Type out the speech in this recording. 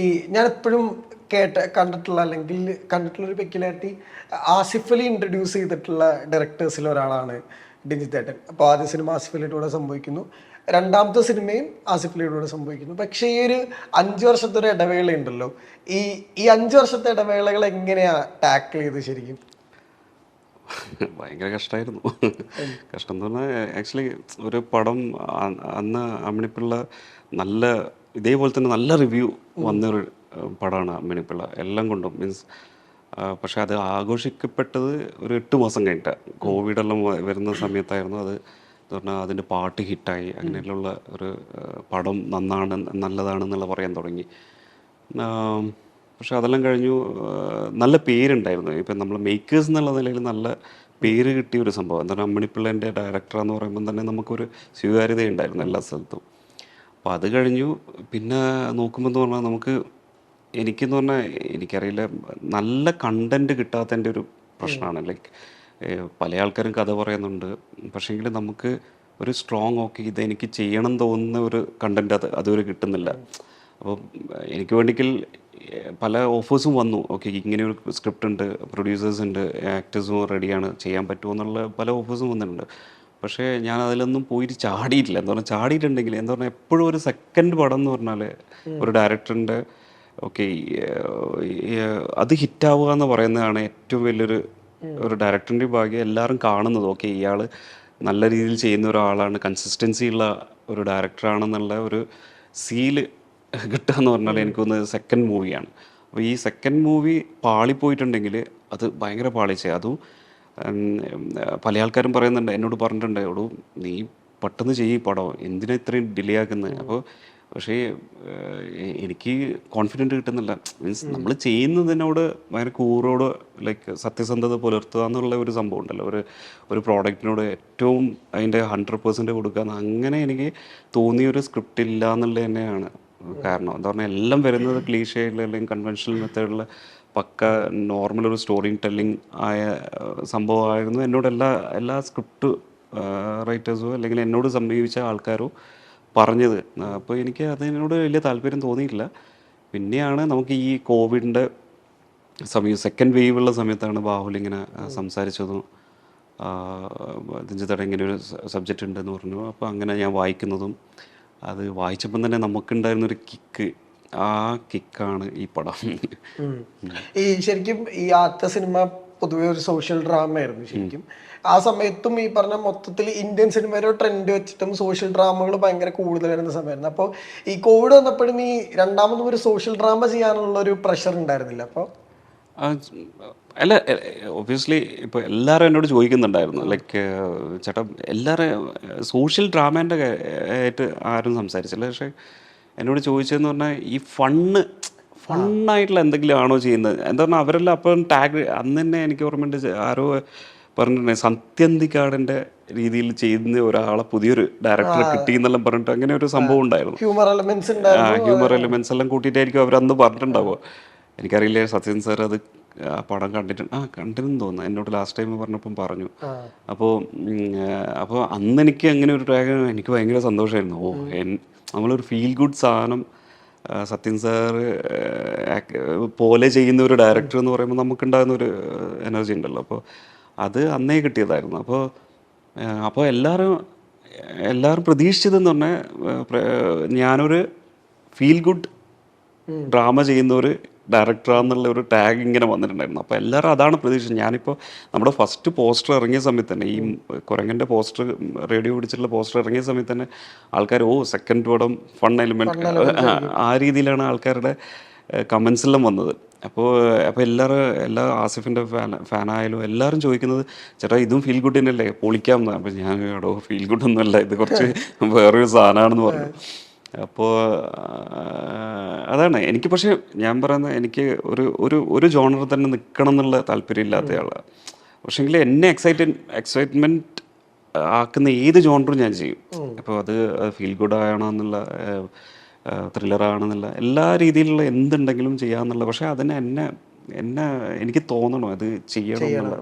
ഈ ഞാൻ എപ്പോഴും കേട്ട കണ്ടിട്ടുള്ള അല്ലെങ്കിൽ കണ്ടിട്ടുള്ള ഒരു പെക്യുലാരിറ്റി ആസിഫ് അലി ഇൻട്രൊഡ്യൂസ് ചെയ്തിട്ടുള്ള ഡയറക്ടേഴ്സിൽ ഒരാളാണ് ഡിജിത്തേട്ടൻ അപ്പോൾ ആദ്യ സിനിമ ആസിഫ് അലിയുടെ സംഭവിക്കുന്നു. രണ്ടാമത്തെ സിനിമയും ആസിഫ് അലിയുടെ സംഭവിക്കുന്നു. പക്ഷേ ഈ ഒരു അഞ്ച് വർഷത്തെ ഒരു ഇടവേള ഉണ്ടല്ലോ. ഈ ഈ അഞ്ച് വർഷത്തെ ഇടവേളകൾ എങ്ങനെയാ ടാക്കിൾ ചെയ്ത് ശരിക്കും? ഭയങ്കര കഷ്ടമായിരുന്നു കഷ്ടം എന്ന് പറഞ്ഞാൽ ആക്ച്വലി ഒരു പടം അന്ന് അമ്മിണിപ്പിള്ള നല്ല ഇതേപോലെ തന്നെ നല്ല റിവ്യൂ വന്നൊരു പടമാണ് അമ്മിണിപ്പിള്ള. എല്ലാം കൊണ്ടും മീൻസ് പക്ഷെ അത് ആഘോഷിക്കപ്പെട്ടത് ഒരു എട്ട് മാസം കഴിഞ്ഞിട്ട്. കോവിഡ് എല്ലാം വ- വരുന്ന സമയത്തായിരുന്നു അത്. എന്ന് പറഞ്ഞാൽ അതിന്റെ പാട്ട് ഹിറ്റായി. അങ്ങനെയുള്ള ഒരു പടം നന്നാണ് നല്ലതാണെന്നുള്ള പറയാൻ തുടങ്ങി. പക്ഷെ അതെല്ലാം കഴിഞ്ഞു നല്ല പേരുണ്ടായിരുന്നു. ഇപ്പം നമ്മൾ മേക്കേഴ്സ് എന്നുള്ള നിലയിൽ നല്ല പേര് കിട്ടിയ ഒരു സംഭവം. എന്താണ് അമ്മണിപ്പിള്ളേന്റെ ഡയറക്ടർ എന്ന് പറയുമ്പോൾ തന്നെ നമുക്കൊരു സ്വീകാര്യത ഉണ്ടായിരുന്നു എല്ലാ സ്ഥലത്തും. അപ്പോൾ അത് കഴിഞ്ഞു. പിന്നെ നോക്കുമ്പോൾ എന്ന് പറഞ്ഞാൽ നമുക്ക് എനിക്കെന്ന് പറഞ്ഞാൽ എനിക്കറിയില്ല നല്ല കണ്ടന്റ് കിട്ടാത്തതിന്റെ ഒരു പ്രശ്നമാണ് ലൈക്ക് പല ആൾക്കാരും കഥ പറയുന്നുണ്ട്. പക്ഷേങ്കിൽ നമുക്ക് ഒരു സ്ട്രോങ് ഓക്കെ ഇത് എനിക്ക് ചെയ്യണം തോന്നുന്ന ഒരു കണ്ടന്റ് അത് അതുവരെ കിട്ടുന്നില്ല. അപ്പോൾ എനിക്ക് വേണ്ടിക്കൽ പല ഓഫേഴ്സും വന്നു. ഓക്കെ ഇങ്ങനെ ഒരു സ്ക്രിപ്റ്റ് ഉണ്ട് പ്രൊഡ്യൂസേഴ്സ് ഉണ്ട് ആക്ടേഴ്സും റെഡിയാണ് ചെയ്യാൻ പറ്റുമോ എന്നുള്ള പല ഓഫേഴ്സും വന്നിട്ടുണ്ട്. പക്ഷേ ഞാൻ അതിലൊന്നും പോയിട്ട് ചാടിയിട്ടില്ല. എന്താ പറഞ്ഞാൽ ചാടിയിട്ടുണ്ടെങ്കിൽ എന്താ പറഞ്ഞാൽ എപ്പോഴും ഒരു സെക്കൻഡ് പടം എന്ന് പറഞ്ഞാൽ ഒരു ഡയറക്ടറിന്റെ ഓക്കെ അത് ഹിറ്റാവുക എന്ന് പറയുന്നതാണ് ഏറ്റവും വലിയൊരു ഒരു ഡയറക്ടറിന്റെ ഭാഗ്യം. എല്ലാവരും കാണുന്നത് ഓക്കെ ഇയാൾ നല്ല രീതിയിൽ ചെയ്യുന്ന ഒരാളാണ്. കൺസിസ്റ്റൻസി ഉള്ള ഒരു ഡയറക്ടറാണെന്നുള്ള ഒരു സീൽ കിട്ടുക എന്ന് പറഞ്ഞാൽ എനിക്കൊന്ന് സെക്കൻഡ് മൂവിയാണ് അപ്പോൾ ഈ സെക്കൻഡ് മൂവി പാളിപ്പോയിട്ടുണ്ടെങ്കിൽ അത് ഭയങ്കര പാളിച്ച അതും പല ആൾക്കാരും പറയുന്നുണ്ട് എന്നോട് പറഞ്ഞിട്ടുണ്ട് എടോ നീ പെട്ടെന്ന് ചെയ്യ് പടം എന്തിനാ ഇത്രയും ഡിലേ ആക്കുന്നത് അപ്പോൾ പക്ഷേ എനിക്ക് കോൺഫിഡന്റ് കിട്ടുന്നില്ല. മീൻസ് നമ്മൾ ചെയ്യുന്നതിനോട് ഭയങ്കര കൂറോട് ലൈക്ക് സത്യസന്ധത പുലർത്തുക എന്നുള്ള ഒരു സംഭവം ഉണ്ടല്ലോ. ഒരു ഒരു പ്രോഡക്റ്റിനോട് ഏറ്റവും അതിന്റെ ഹൺഡ്രഡ് പെർസെന്റ് കൊടുക്കുക അങ്ങനെ എനിക്ക് തോന്നിയൊരു സ്ക്രിപ്റ്റ് ഇല്ല എന്നുള്ളത് തന്നെയാണ് കാരണം എന്താ പറഞ്ഞാൽ എല്ലാം വരുന്നത് ക്ലീഷയിൽ അല്ലെങ്കിൽ കൺവെൻഷണൽ മെത്തേഡിൽ പക്ക നോർമൽ ഒരു സ്റ്റോറി ടെല്ലിംഗ് ആയ സംഭവമായിരുന്നു. എന്നോട് എല്ലാ എല്ലാ സ്ക്രിപ്റ്റ് റൈറ്റേഴ്സോ അല്ലെങ്കിൽ എന്നോട് സമീപിച്ച ആൾക്കാരോ പറഞ്ഞത്. അപ്പോൾ എനിക്ക് അതിനോട് വലിയ താല്പര്യം തോന്നിയില്ല പിന്നെയാണ് നമുക്ക് ഈ കോവിഡിന്റെ സമയം സെക്കൻഡ് വേവ് ഉള്ള സമയത്താണ് ബാഹുൽ ഇങ്ങനെ സംസാരിച്ചതും ദിഞ്ചതട ഇങ്ങനെ ഒരു സബ്ജക്റ്റ് ഉണ്ടെന്ന് പറഞ്ഞു. അപ്പോൾ അങ്ങനെ ഞാൻ വായിക്കുന്നതും അത് വായിച്ചപ്പം തന്നെ നമുക്കുണ്ടായിരുന്നൊരു കിക്ക്. ആ കിക്കാണ് ഈ പടം. ഈ ശരിക്കും ഈ ആദ്യത്തെ സിനിമ പൊതുവെ ഒരു സോഷ്യൽ ഡ്രാമ ആയിരുന്നു ശരിക്കും. ആ സമയത്തും ഈ പറഞ്ഞ മൊത്തത്തിൽ ഇന്ത്യൻ സിനിമയുടെ ട്രെൻഡ് വെച്ചിട്ടും സോഷ്യൽ ഡ്രാമകൾ ഭയങ്കര കൂടുതൽ വരുന്ന സമയമായിരുന്നു. അപ്പോൾ ഈ കോവിഡ് വന്നപ്പോഴും ഈ രണ്ടാമതും ഒരു സോഷ്യൽ ഡ്രാമ ചെയ്യാനുള്ള ഒരു പ്രഷർ ഉണ്ടായിരുന്നില്ല. അപ്പോൾ അല്ല ഒബ്വിയസ്ലി ഇപ്പോൾ എല്ലാവരും എന്നോട് ചോദിക്കുന്നുണ്ടായിരുന്നു. ലൈക്ക് ചേട്ടാ എല്ലാവരും സോഷ്യൽ ഡ്രാമേന്റെ ആയിട്ട് ആരും സംസാരിച്ചില്ല. പക്ഷേ എന്നോട് ചോദിച്ചതെന്ന് പറഞ്ഞാൽ ഈ ഫണ്ണ് ഫണ്ണായിട്ടുള്ള എന്തെങ്കിലും ആണോ ചെയ്യുന്നത്? എന്താ പറഞ്ഞാൽ അവരെല്ലാം അപ്പം ടാഗ് അന്ന് തന്നെ എനിക്ക് ഓർമ്മയുണ്ട് ആരോ പറഞ്ഞിട്ടുണ്ടെങ്കിൽ സത്യന്തിക്കാടിന്റെ രീതിയിൽ ചെയ്യുന്ന ഒരാളെ പുതിയൊരു ഡയറക്ടറെ കിട്ടി എന്നെല്ലാം പറഞ്ഞിട്ട് അങ്ങനെ ഒരു സംഭവം ഉണ്ടായിരുന്നു. ഹ്യൂമർ എലമെന്റ്സ് എല്ലാം കൂട്ടിയിട്ടായിരിക്കും അവരന്ന് പറഞ്ഞിട്ടുണ്ടാവുക. എനിക്കറിയില്ല സത്യൻ സാർ അത് ആ പടം കണ്ടിട്ടുണ്ട് ആ കണ്ടിരുന്നു തോന്നുന്നു. എന്നോട് ലാസ്റ്റ് ടൈം പറഞ്ഞപ്പം പറഞ്ഞു. അപ്പോൾ അപ്പോൾ അന്ന് എനിക്ക് അങ്ങനെ ഒരു ട്രാക്ക് എനിക്ക് ഭയങ്കര സന്തോഷമായിരുന്നു ഓ എൻ നമ്മളൊരു ഫീൽ ഗുഡ് സാധനം സത്യൻ സാർ പോലെ ചെയ്യുന്ന ഒരു ഡയറക്ടർ എന്ന് പറയുമ്പോൾ നമുക്കുണ്ടാകുന്ന ഒരു എനർജി ഉണ്ടല്ലോ. അപ്പോൾ അത് അന്നേ കിട്ടിയതായിരുന്നു. അപ്പോൾ അപ്പോൾ എല്ലാവരും എല്ലാവരും പ്രതീക്ഷിച്ചതെന്ന് പറഞ്ഞാൽ ഞാനൊരു ഫീൽ ഗുഡ് ഡ്രാമ ചെയ്യുന്ന ഒരു ഡയറക്ടറാന്നുള്ള ഒരു ടാഗ് ഇങ്ങനെ വന്നിട്ടുണ്ടായിരുന്നു. അപ്പോൾ എല്ലാവരും അതാണ് പ്രതീക്ഷിച്ചത്. ഞാനിപ്പോൾ നമ്മുടെ ഫസ്റ്റ് പോസ്റ്റർ ഇറങ്ങിയ സമയത്ത് തന്നെ ഈ കുരങ്ങന്റെ പോസ്റ്റർ റേഡിയോ പിടിച്ചിട്ടുള്ള പോസ്റ്റർ ഇറങ്ങിയ സമയത്ത് തന്നെ ആൾക്കാർ ഓ സെക്കൻഡ് പടം ഫൺ എലിമെന്റ് ആ രീതിയിലാണ് ആൾക്കാരുടെ കമൻസ് എല്ലാം വന്നത്. അപ്പോൾ അപ്പോൾ എല്ലാവരും എല്ലാ ആസിഫിന്റെ ഫാൻ ഫാനായാലും എല്ലാവരും ചോദിക്കുന്നത് ചേട്ടാ ഇതും ഫീൽ ഗുഡ് തന്നെയല്ലേ? പൊളിക്കാം. എന്നാണ് അപ്പോൾ ഞാൻ എടോ ഫീൽ ഗുഡ് ഒന്നുമല്ല. ഇത് കുറച്ച് വേറൊരു സാധനമാണെന്ന് പറഞ്ഞു. അപ്പോൾ അതാണ്. എനിക്ക് പക്ഷേ ഞാൻ പറയുന്ന എനിക്ക് ഒരു ഒരു ഒരു ജോണർ തന്നെ നിൽക്കണം എന്നുള്ള താല്പര്യം ഇല്ലാത്തയാളാണ് പക്ഷേങ്കിൽ എന്നെ എക്സൈറ്റ് എക്സൈറ്റ്മെന്റ് ആക്കുന്ന ഏത് ജോണറും ഞാൻ ചെയ്യും. അപ്പോൾ അത് ഫീൽ ഗുഡ് ആണെന്നുള്ള ത്രില്ലർ ആണെന്നുള്ള എല്ലാ രീതിയിലുള്ള എന്തുണ്ടെങ്കിലും ചെയ്യാമെന്നുള്ള പക്ഷേ അതിനെ എന്നെ എന്നെ എനിക്ക് തോന്നണം. അത് ചെയ്യണം. എന്നുള്ള